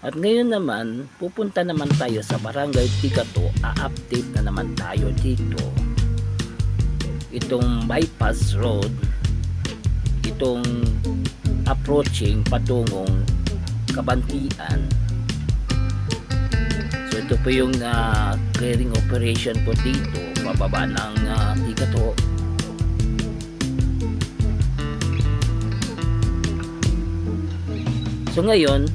At ngayon naman, pupunta naman tayo sa Barangay Tigato. A-update na naman tayo dito. Itong bypass road, itong approaching patungong Kabantian. So ito po yung ah, clearing operation po dito, pababa ng uh, Tigato. So ngayon,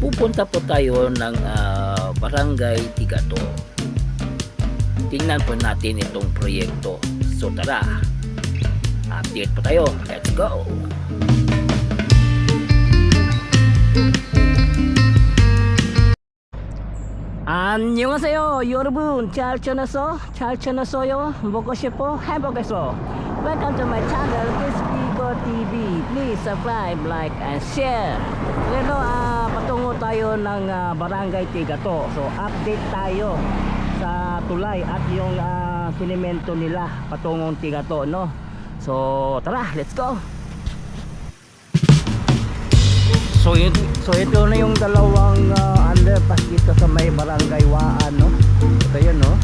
pupunta po tayo ng ah, Barangay Tigato. Tingnan po natin itong proyekto. So tara, update po tayo. Let's go! 안녕하세요 여러분 잘 지냈어? 잘 지냈어요? 먹고 싶어? 행복했어 Welcome to my channel Kispigo TV Please subscribe, like, and share ngayon ah, patungo tayo ng ah, Barangay Tigato So update tayo sa tulay at yung ah, sinimento nila patungong Tigato no? So tara, let's go! So, yun, so ito na yung dalawang ah, underpass dito sa may barangay Waan, no? Ito yun, no?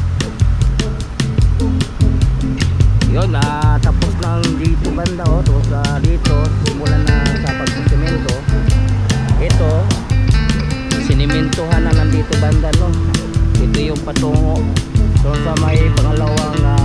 Yun, ah, tapos ng dito banda, oh. So, sa dito, simulan na sa pagsisemento. Ito, sinimentohan na nandito banda, no? Ito yung patungo. So, sa may pangalawang ah,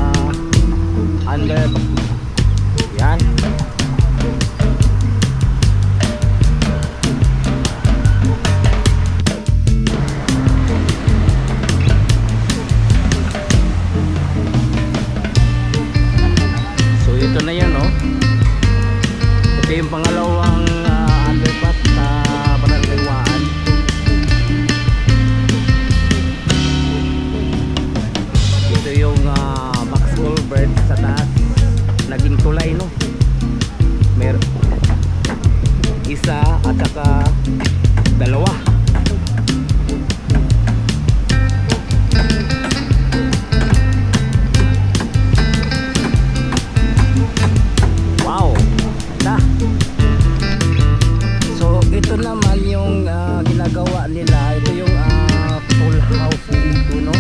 naman yung ah, ginagawa nila. Ito yung ah, full house dito, no?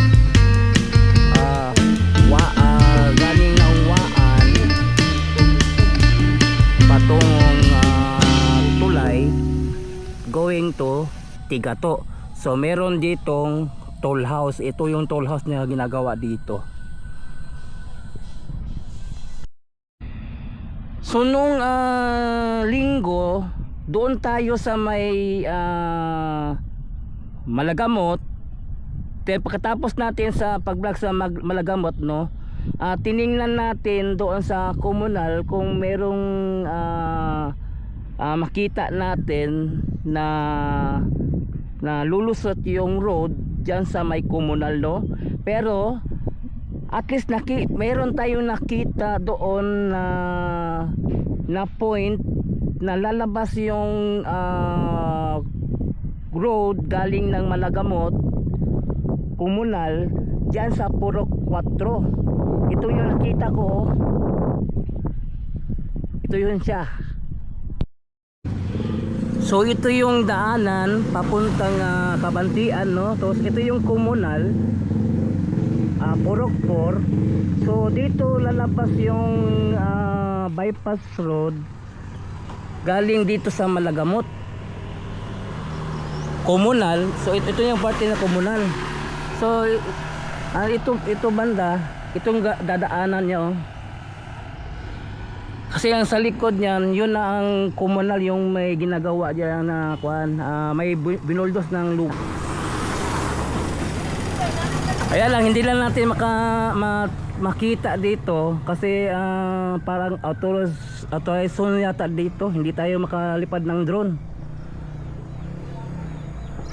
Ah, wa, ah, galing ng waan patungong ah, tulay going to Tigato. So, meron ditong toll house. Ito yung toll house na ginagawa dito. So nung ah, linggo, doon tayo sa may ah, Malagamot. Then pagkatapos natin sa pag-vlog sa Mag- Malagamot, no, ah, tiningnan natin doon sa komunal kung merong ah, ah, makita natin na na lulusot yung road diyan sa may komunal, no. Pero at least naki meron tayong nakita doon na na point na lalabas yung ah, road galing ng Malagamot komunal diyan sa Purok 4 ito yung nakita ko. Ito yun siya. So ito yung daanan papuntang ah, Kabantian no? Tapos ito yung komunal ah, Purok 4 so dito lalabas yung ah, bypass road galing dito sa Malagamot. Komunal. So ito, ito yung parte na komunal. So ah, ito, ito banda itong dadaanan niya oh. kasi ang sa likod niyan yun na ang komunal yung may ginagawa diyan na kuan ah, may binuldos ng lupa Kaya lang hindi lang natin maka ma, makita dito kasi ah, parang authorized authorized zone yata dito. Hindi tayo makalipad ng drone.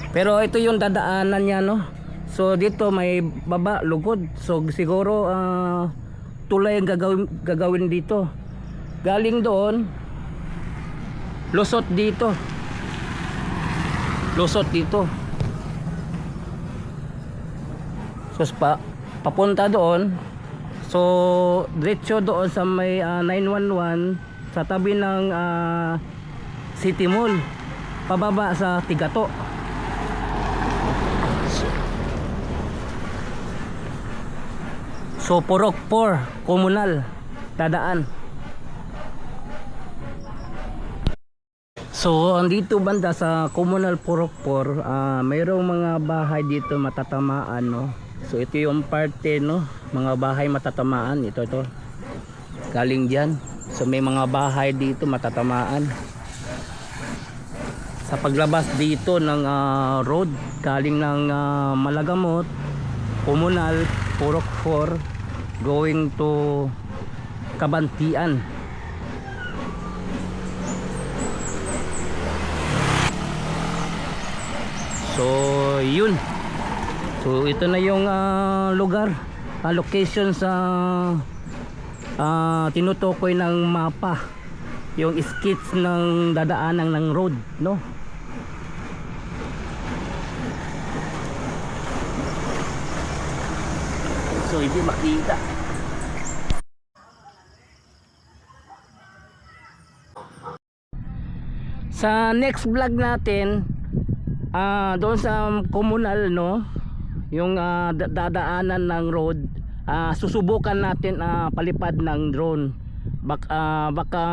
Pero ito yung dadaanan niya no. So dito may baba lugod. So siguro ah, tulay ang gagawin, gagawin dito. Galing doon lusot dito. Lusot dito. So pa, papunta doon. So diretso doon sa may ah, 911 sa tabi ng ah, City Mall. Pababa sa Tigato. So Purok 4, komunal, dadaan. So andito banda sa Komunal Purok 4, ah, mayroong mga bahay dito matatamaan no. So ito yung parte no, mga bahay matatamaan ito ito. Galing diyan. So may mga bahay dito matatamaan. Sa paglabas dito ng ah, road galing ng ah, Malagamot, Komunal Purok 4 going to Kabantian. So, yun. So, ito na yung ah, lugar, ah, location sa ah, tinutukoy ng mapa. Yung skits ng dadaanan ng road, no? So, hindi makita. Sa next vlog natin, ah doon sa komunal no yung da- dadaanan ng road ah, susubukan natin ah, palipad ng drone. Bak ah, baka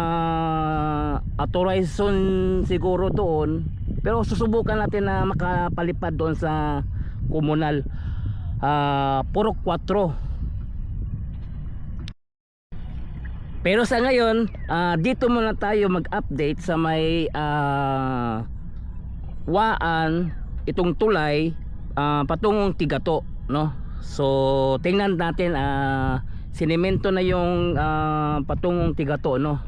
authorized soon siguro doon pero susubukan natin na makapalipad doon sa komunal. Ah, purok 4 pero sa ngayon ah, dito muna tayo mag-update sa may ah, waan itong tulay ah, patungong tigato no? So tingnan natin ah, sinemento na yung ah, patungong tigato no?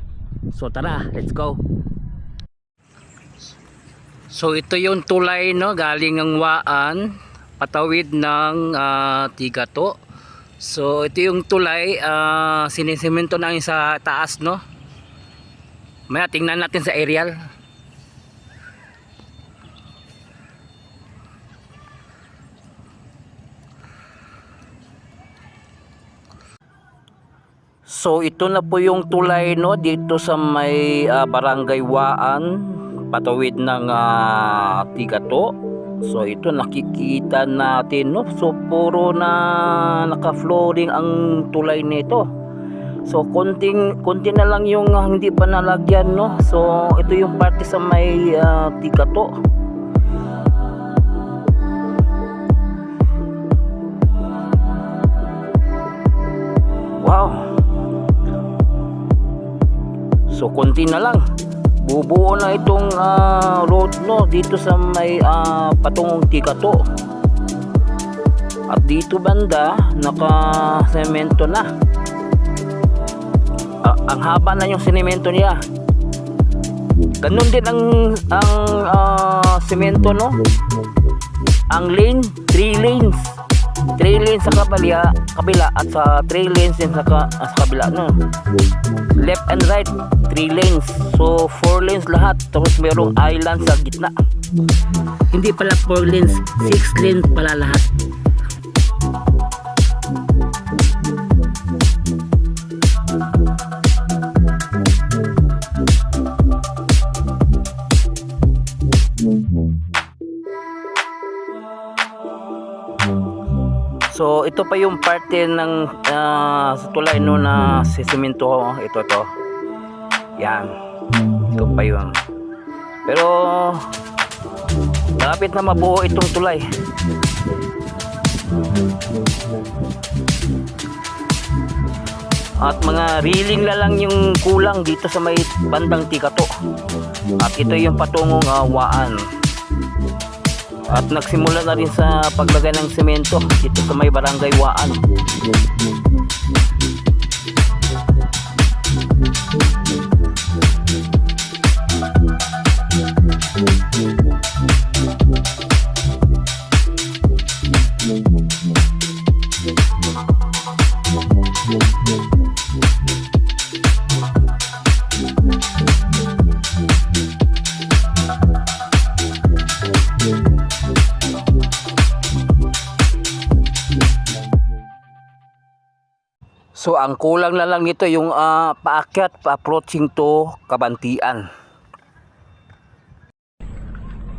So tara let's go. So ito yung tulay no? Galing ng waan patawid ng ah, tigato. So ito yung tulay ah, sinisemento na yung sa taas no? Maya tingnan natin sa aerial So ito na po yung tulay no dito sa may ah, Barangay Waan patawid ng ah, Tigato. So ito nakikita natin no. So puro na naka-flooring ang tulay nito. So konting konti na lang yung ah, hindi pa nalagyan no. So ito yung parte sa may ah, Tigato. So konti na lang. Bubuo na itong ah, road no dito sa may ah, patungong Tikato. At dito banda naka semento na. Ah, ang haba na yung semento niya. Ganun din ang ang ah, semento no. Ang lane, 3 lanes. 3 lanes sa kabila, kabila at sa 3 lanes din sa, ka, ah, sa kabila no. Left and right, 3 lanes. So 4 lanes lahat. Tapos mayroong island sa gitna. Hindi pala 4 lanes, 6 lanes pala lahat. Ito pa yung parte ng sa tulay no na sisemento ito to. Yan. Ito pa yun. Pero malapit na mabuo itong tulay. At mga reeling na lang yung kulang dito sa may bandang Tikato. At ito yung patungong ah, waan. At nagsimula na rin sa paglagay ng semento dito sa may barangay Waan. So ang kulang na lang nito yung ah, paakyat, pa-approaching to Kabantian.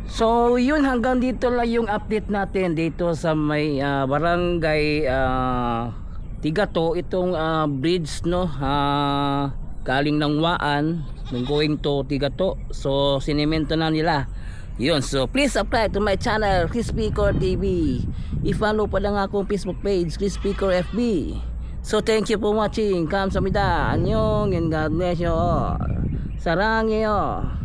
So yun hanggang dito lang yung update natin dito sa may ah, barangay ah, Tigato. Itong ah, bridge no ah, galing ng Waan going to Tigato. So sinemento na nila. Yun so please subscribe to my channel Chris Picor TV i-follow pa lang akong Facebook page Chris Picor FB So thank you for watching. Kamsamida. Anyong and God bless you all. Sarang iyo. Oh.